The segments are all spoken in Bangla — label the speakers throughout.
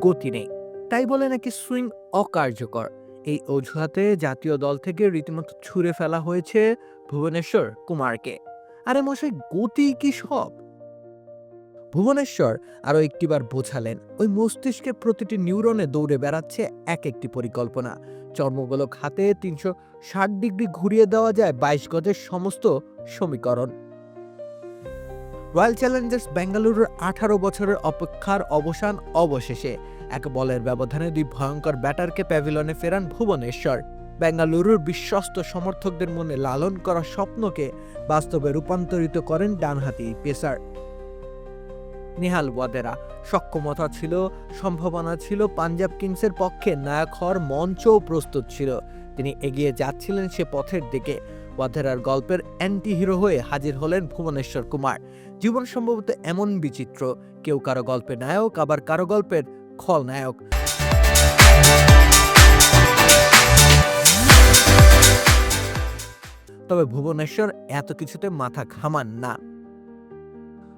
Speaker 1: গতি নেই। তাই বলে নাকি সুইং অকার্যকর। এই অজুহাতে জাতীয় দল থেকে রীতিমতো ছুঁড়ে ফেলা হয়েছে ভুবনেশ্বর কুমারকে। আরে মশাই, গতি কি সব? ভুবনেশ্বর আরও একটিবার বোঝালেন, ওই মস্তিষ্কের প্রতিটি নিউরনে দৌড়ে বেড়াচ্ছে এক একটি পরিকল্পনা। চর্মগোলক হাতে তিনশো ষাট ডিগ্রি ঘুরিয়ে দেওয়া যায় বাইশ গজের সমস্ত সমীকরণ। রয়্যাল চ্যালেঞ্জার্স বেঙ্গালুরুর আঠারো বছরের অপেক্ষার অবসান অবশেষে। এক বলের ব্যবধানে দুই ভয়ঙ্কর ব্যাটারকে প্যাভিলনে ফেরান ভুবনেশ্বর। বেঙ্গালুরুর বিশ্বস্ত সমর্থকদের মনে লালন করা স্বপ্নকে বাস্তবে রূপান্তরিত করেন ডানহাতি পেসার। নেহাল ওয়াদেরা, সক্ষমতা ছিল, সম্ভাবনা ছিল, পাঞ্জাব কিংসের পক্ষে নায়ক হওয়ার মঞ্চও প্রস্তুত ছিল। তিনি এগিয়ে যাচ্ছিলেন সে পথের দিকে। ওয়াদেরার গল্পের অ্যান্টি হিরো হয়ে হাজির হলেন ভুবনেশ্বর কুমার। জীবন সম্ভবত এমন বিচিত্র, কেউ কারও গল্পে নায়ক, আবার কারও গল্পের খলনায়ক তবে ভুবনেশ্বর এত কিছুতে মাথা ঘামান না।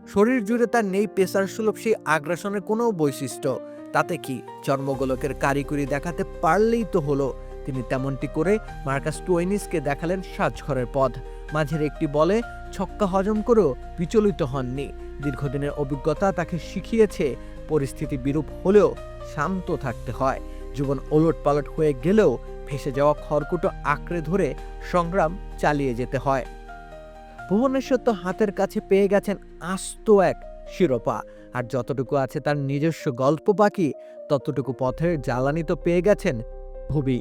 Speaker 1: শরীর জুড়ে তার নেই পেশার সুলভ সেই আগ্রাসনের কোনো বৈশিষ্ট্য। তাতে কি? জন্মগোলকের কারিগরি দেখাতে পারলেই তো হলো। তিনি তেমনটি করে মার্কাস টুয়েনিসকে দেখালেন সাজঘরের পথ। মাঝের একটি বলে ছক্কা হজম করেও বিচলিত হননি। দীর্ঘদিনের অভিজ্ঞতা তাকে শিখিয়েছে পরিস্থিতি বিরূপ হলেও শান্ত থাকতে হয়। জীবন ওলট পালট হয়ে গেলেও ভেসে যাওয়া খড়কুটো আঁকড়ে ধরে সংগ্রাম চালিয়ে যেতে হয়। ভুবনেশ্বর তো হাতের কাছে পেয়ে গেছেন আস্ত এক শিরোপা। আর যতটুকু আছে তার নিজস্ব গল্প বাকি, ততটুকু পথের জ্বালানি তো পেয়ে গেছেন ভুবি।